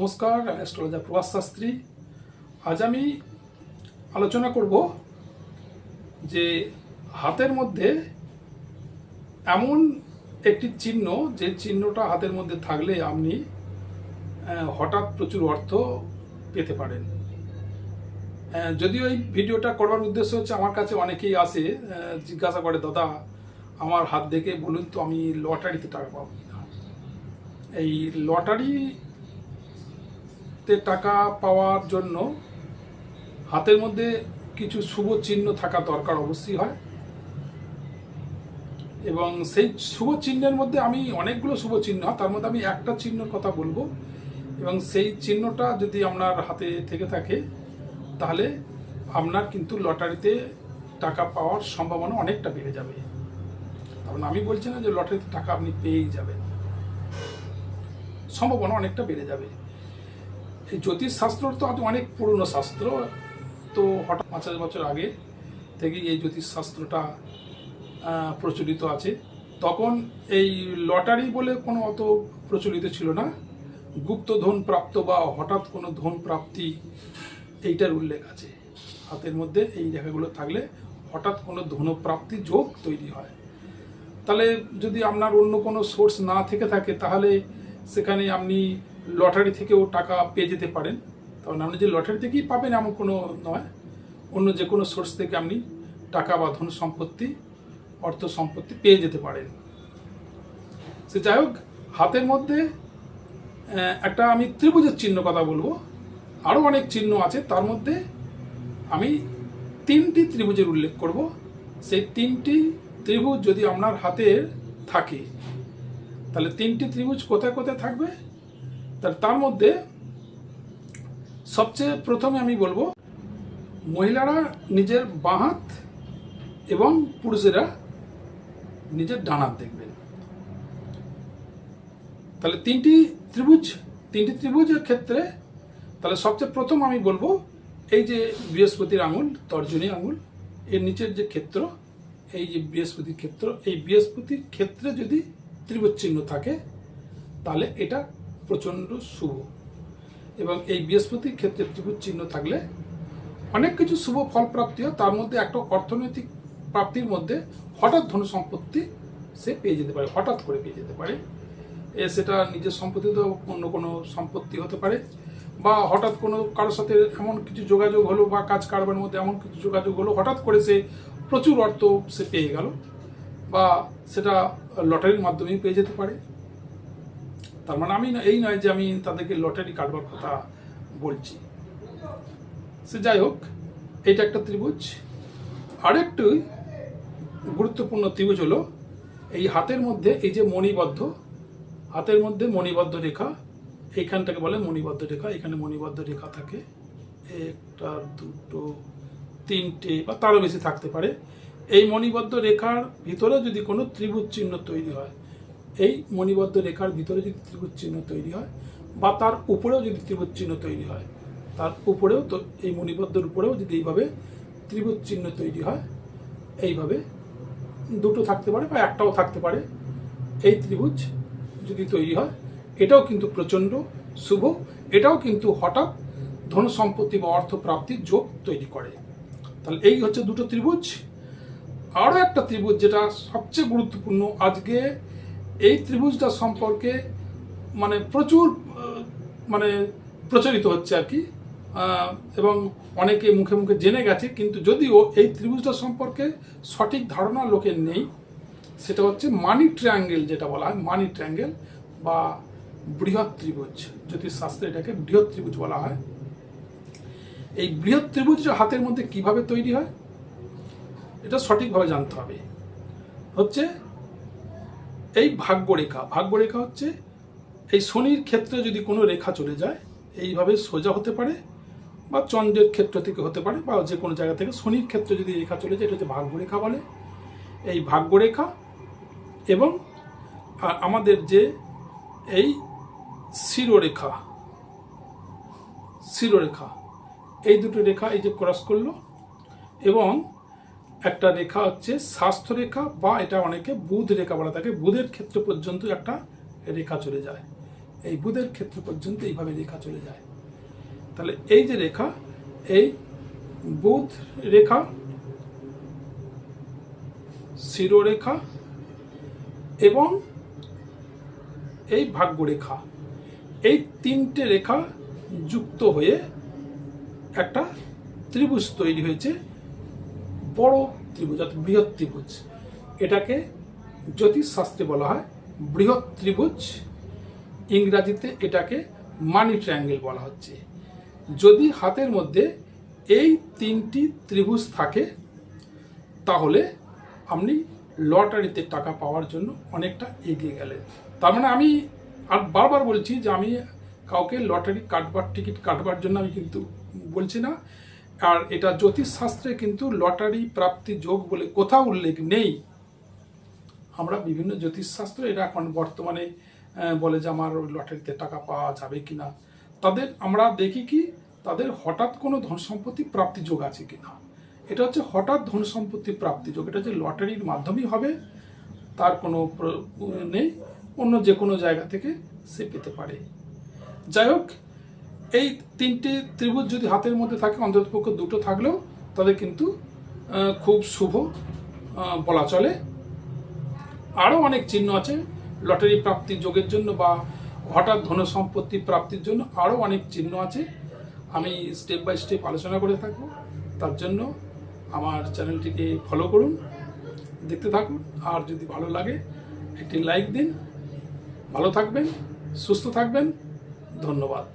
নমস্কার, আমি অ্যাস্ট্রোলজার প্রভাস শাস্ত্রী। আজ আমি আলোচনা করব যে হাতের মধ্যে এমন একটি চিহ্ন, যে চিহ্নটা হাতের মধ্যে থাকলে আপনি হঠাৎ প্রচুর অর্থ পেতে পারেন। যদিও এই ভিডিওটা করবার উদ্দেশ্য হচ্ছে, আমার কাছে অনেকেই আসে জিজ্ঞাসা করে, দাদা, আমার হাত দেখে বলুন তো আমি লটারিতে টাকা পাবো কিনা? এই লটারি টাকা পাওয়ার জন্য হাতের মধ্যে কিছু শুভ চিহ্ন থাকা দরকার অবশ্যই হয়। এবং সেই শুভ চিহ্নের মধ্যে আমি অনেকগুলো শুভ চিহ্ন, তার মধ্যে আমি একটা চিহ্নের কথা বলব। এবং সেই চিহ্নটা যদি আপনার হাতে থেকে থাকে, তাহলে আপনার কিন্তু লটারিতে টাকা পাওয়ার সম্ভাবনা অনেকটা বেড়ে যাবে। কারণ আমি বলছি না যে লটারিতে টাকা আপনি পেয়েই যাবেন। সম্ভাবনা অনেকটা বেড়ে যাবে। এই জ্যোতিষ শাস্ত্র তো অনেক পুরনো শাস্ত্র, তো হঠাৎ পাঁচ হাজার বছর আগে থেকে এই জ্যোতিষ শাস্ত্রটা প্রচলিত আছে। তখন এই লটারি বলে কোনো অত প্রচলিত ছিল না। গুপ্ত ধন প্রাপ্ত বা হঠাৎ কোনো ধন প্রাপ্তি এইটার উল্লেখ আছে। হাতের মধ্যে এই রেখাগুলো থাকলে হঠাৎ কোনো ধনপ্রাপ্তি যোগ তৈরি হয়। তাহলে যদি আপনার অন্য কোনো সোর্স না থেকে থাকে, তাহলে সেখানে আপনি লটারি থেকেও টাকা পেয়ে যেতে পারেন। কারণ আপনি যে লটারি থেকেই পাবেন এমন কোনো নয়। অন্য যে কোনো সোর্স থেকে আপনি টাকা বা ধন সম্পত্তি, অর্থ সম্পত্তি পেয়ে যেতে পারেন। সে যাই হোক, হাতের মধ্যে একটা আমি ত্রিভুজের চিহ্ন কথা বলব। আরও অনেক চিহ্ন আছে, তার মধ্যে আমি তিনটি ত্রিভুজের উল্লেখ করব। সেই তিনটি ত্রিভুজ যদি আপনার হাতে থাকে, তাহলে তিনটি ত্রিভুজ কোথায় কোথায় থাকবে? তার মধ্যে সবচেয়ে প্রথমে আমি বলব, মহিলারা নিজের বাঁ হাত এবং পুরুষেরা নিজের ডানাত দেখবেন। তাহলে তিনটি ত্রিভুজ, তিনটি ত্রিভুজের ক্ষেত্রে তাহলে সবচেয়ে প্রথম আমি বলব, এই যে বৃহস্পতির আঙুল, তর্জনী আঙুল, এর নিচের যে ক্ষেত্র, এই যে বৃহস্পতির ক্ষেত্র, এই বৃহস্পতির ক্ষেত্রে যদি ত্রিভুজ চিহ্ন থাকে, তাহলে এটা প্রচণ্ড শুভ। এবং এই বৃহস্পতির ক্ষেত্রে ত্রিভুজ চিহ্ন থাকলে অনেক কিছু শুভ ফল প্রাপ্তি হয়। তার মধ্যে একটা অর্থনৈতিক প্রাপ্তির মধ্যে হঠাৎ ধন সম্পত্তি সে পেয়ে যেতে পারে, হঠাৎ করে পেয়ে যেতে পারে। এ সেটা নিজের সম্পত্তি তো অন্য কোনো সম্পত্তি হতে পারে বা হঠাৎ কোনো কারোর সাথে এমন কিছু যোগাযোগ হলো বা কাজ কারবারের মধ্যে এমন কিছু যোগাযোগ হলো, হঠাৎ করে সে প্রচুর অর্থ সে পেয়ে গেল বা সেটা লটারির মাধ্যমেই পেয়ে যেতে পারে। তার মানে আমি এই নয় যে আমি তাদেরকে লটারি কাটবার কথা বলছি। সে যাই হোক, এটা একটা ত্রিভুজ। আরেকটি গুরুত্বপূর্ণ ত্রিভুজ হলো এই হাতের মধ্যে এই যে মণিবদ্ধ, হাতের মধ্যে মণিবদ্ধ রেখা, এইখানটাকে বলে মণিবদ্ধ রেখা, এখানে মণিবদ্ধ রেখা থাকে। একটা, দুটো, তিনটে বা তারও বেশি থাকতে পারে। এই মণিবদ্ধ রেখার ভিতরে যদি কোনো ত্রিভুজ চিহ্ন তৈরি হয় এই মণিবদ্ধ রেখার ভিতরে যদি ত্রিভুজ চিহ্ন তৈরি হয় বা তার উপরেও যদি ত্রিভুজ চিহ্ন তৈরি হয়, তার উপরেও তো এই মণিবদ্ধর উপরেও যদি এইভাবে ত্রিভুজ চিহ্ন তৈরি হয়, এইভাবে দুটো থাকতে পারে বা একটাও থাকতে পারে, এই ত্রিভুজ যদি তৈরি হয়, এটাও কিন্তু প্রচণ্ড, শুভ, এটাও কিন্তু হঠাৎ ধন সম্পত্তি বা অর্থ প্রাপ্তির যোগ তৈরি করে। তাহলে এই হচ্ছে দুটো ত্রিভুজ। আরও একটা ত্রিভুজ যেটা সবচেয়ে গুরুত্বপূর্ণ, আজকে এই ত্রিভুজটা সম্পর্কে মানে প্রচুর মানে প্রচলিত হচ্ছে আর কি। এবং অনেকে মুখে মুখে জেনে গেছে, কিন্তু যদিও এই ত্রিভুজটা সম্পর্কে সঠিক ধারণা লোকের নেই, সেটা হচ্ছে মানি ট্রায়াঙ্গেল যেটা বলা হয়, মানি ট্রায়াঙ্গেল বা বৃহৎ ত্রিভুজ জ্যোতিষ শাস্ত্রে এটাকে বৃহৎ ত্রিভুজ বলা হয়। এই বৃহৎ ত্রিভুজ হাতের মধ্যে কীভাবে তৈরি হয়? এটা সঠিকভাবে জানতে হবে। হচ্ছে এই ভাগ্যরেখা ভাগ্যরেখা হচ্ছে এই শনির ক্ষেত্রে যদি কোনো রেখা চলে যায়, এইভাবে সোজা হতে পারে বা চন্দ্রের ক্ষেত্র থেকে হতে পারে বা যে কোনো জায়গা থেকে শনির ক্ষেত্রে যদি রেখা চলে যায়, এটা হচ্ছে ভাগ্যরেখা বলে। এই ভাগ্যরেখা এবং আমাদের যে এই শিরোরেখা শিরোরেখা, এই দুটো রেখা এই যে ক্রস করল এবং একটা রেখা হচ্ছে স্বাস্থ্য রেখা বা এটা অনেকে বুধ রেখা বলা থাকে। বুধের ক্ষেত্র পর্যন্ত একটা রেখা চলে যায়। এই বুধের ক্ষেত্র পর্যন্ত এইভাবে রেখা চলে যায়। তাহলে এই যে রেখা, এই বুধ রেখা শিরোরেখা এবং এই ভাগ্যরেখা এই তিনটে রেখা যুক্ত হয়ে একটা ত্রিভুজ তৈরি হয়েছে। বড় ত্রিভুজ, অর্থাৎ বৃহৎ ত্রিভুজ। এটাকে জ্যোতিষশাস্ত্রে বলা হয় বৃহৎ ত্রিভুজ। ইংরাজিতে এটাকে মানি ট্রায়াঙ্গেল বলা হচ্ছে। যদি হাতের মধ্যে এই তিনটি ত্রিভুজ থাকে, তাহলে আপনি লটারিতে টাকা পাওয়ার জন্য অনেকটা এগিয়ে গেলেন। তার মানে আমি আর বারবার বলছি যে আমি কাউকে লটারি কাটবার, টিকিট কাটবার জন্য আমি কিন্তু বলছি না। আর এটা জ্যোতিষশাস্ত্রে কিন্তু লটারি প্রাপ্তি যোগ বলে কোথাও উল্লেখ নেই। আমরা বিভিন্ন জ্যোতিষশাস্ত্র এটা এখন বর্তমানে বলে যে আমার লটারিতে টাকা পাওয়া যাবে কি না তাদের আমরা দেখি কি, তাদের হঠাৎ কোনো ধন সম্পত্তি প্রাপ্তি যোগ আছে কি না এটা হচ্ছে হঠাৎ ধন সম্পত্তি প্রাপ্তি যোগ। এটা হচ্ছে লটারির মাধ্যমেই হবে, তার কোনো নেই। অন্য যে কোনো জায়গা থেকে সে পেতে পারে। যাই হোক এই তিনটি ত্রিভুজ যদি হাতের মধ্যে থাকে, অন্ততপক্ষে দুটো থাকলেও তাদের কিন্তু খুব শুভ বলা চলে। আরও অনেক চিহ্ন আছে, লটারি প্রাপ্তি যোগের জন্য বা হঠাৎ ধন সম্পত্তি প্রাপ্তির জন্য আরও অনেক চিহ্ন আছে। আমি স্টেপ বাই স্টেপ আলোচনা করে থাকব। তার জন্য আমার চ্যানেলটিকে ফলো করুন, দেখতে থাকুন, আর যদি ভালো লাগে, একটি লাইক দিন। ভালো থাকবেন, সুস্থ থাকবেন। ধন্যবাদ।